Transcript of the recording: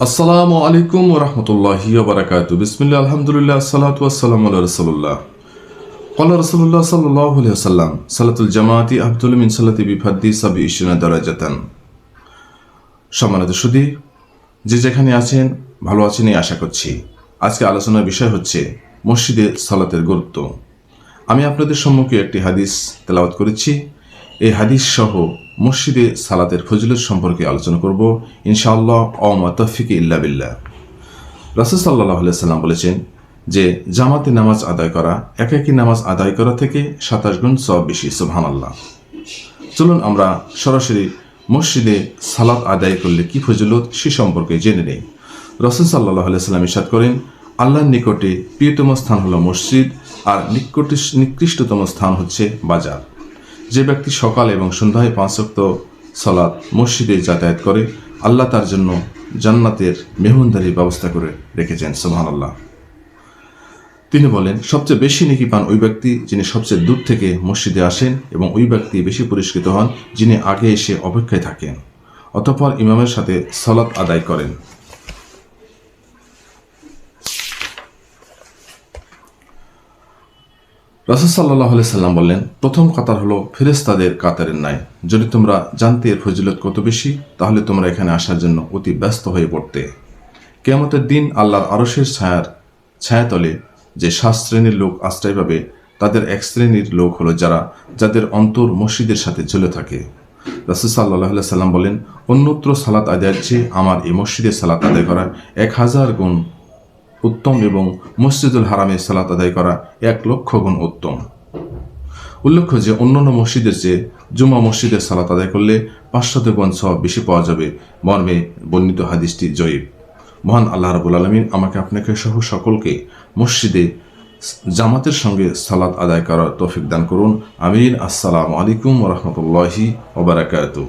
আসসালামু আলাইকুম রহমতুল্লাহি বারাকাতু বিসমিল্লা আলহামদুলিল্লাহ সালাতু আসসালাম আল্লাহ রসুল্লাহ قال رسول الله صلى الله عليه وسلم صلاة الجماعة أفضل من صلاة بفردي سبع عشرين درجة সম্মানিত সুদী যে যেখানে আছেন ভালো আছেন এই আশা করছি আজকে আলোচনার বিষয় হচ্ছে মসজিদে সালাতের গুরুত্ব আমি আপনাদের সম্মুখে একটি হাদিস তেলাওয়াত করেছি এই হাদিস সহ মসজিদে সালাতের ফজিলত সম্পর্কে আলোচনা করব, ইনশাআল্লাহ অমাতফিকে ইল্লা বিল্লাহ। রাসুল সাল্লাহ সাল্লাম বলেছেন যে, জামাতে নামাজ আদায় করা, একাকী নামাজ আদায় করা থেকে সাতাশ গুণ সব বেশি সুবহান আল্লাহ চলুন আমরা সরাসরি মসজিদে সালাত আদায় করলে কি ফজিলত, সে সম্পর্কে জেনে নেই। রসুল সাল্লাহ সাল্লাম ইসাদ করেন, আল্লাহর নিকটে প্রিয়তম স্থান হলো মসজিদ, আর নিকট নিকৃষ্টতম স্থান হচ্ছে বাজার। যে ব্যক্তি সকাল এবং সন্ধ্যায় পাঁচক্ত সালাত মসজিদে যাতায়াত করে, আল্লাহ তার জন্য জান্নাতের মেহমানদারির ব্যবস্থা করে রেখেছেন সুবহান আল্লাহ তিনি বলেন, সবচেয়ে বেশি নেকি পান ওই ব্যক্তি যিনি সবচেয়ে দূর থেকে মসজিদে আসেন এবং ওই ব্যক্তি বেশি পুরস্কৃত হন যিনি আগে এসে অপেক্ষায় থাকেন, অতঃপর ইমামের সাথে সলাৎ আদায় করেন। রাসুল সাল্লাহ সাল্লাম বললেন, প্রথম কাতার হলো ফেরেস্তাদের কাতারের ন্যায়। যদি তোমরা জানতে এর ফজিলত কত বেশি, তাহলে তোমরা এখানে আসার জন্য অতি ব্যস্ত হয়ে পড়তে। কেয়ামতের দিন আল্লাহর আরশের ছায়ার ছায়াতলে যে সাত শ্রেণির লোক আশ্রয় পাবে, তাদের এক শ্রেণির লোক হলো যারা, যাদের অন্তর মসজিদের সাথে ঝুলে থাকে। রাসুল সাল্লাহ সাল্লাম বলেন অন্যত্র সালাত আদায়ের চেয়ে আমার এই মসজিদে সালাত আদায় করা এক হাজার গুণ উত্তম এবং মসজিদুল হারামে সালাত আদায় করা এক লক্ষ গুণ উত্তম। উল্লেখ্য যে অন্যান্য মসজিদের চেয়ে জুমা মসজিদের সালাত আদায় করলে পাঁচশত গুণ সব বেশি পাওয়া যাবে, মর্মে বর্ণিত হাদিসটি জয়ীব। মহান আল্লাহ রাবুল আলমিন আমাকে আপনাকে সহ সকলকে মসজিদে জামাতের সঙ্গে সালাত আদায় করার তৌফিক দান করুন। আমিন। আসসালামু আলাইকুম রহমতুল্লাহি ওবরাকাতু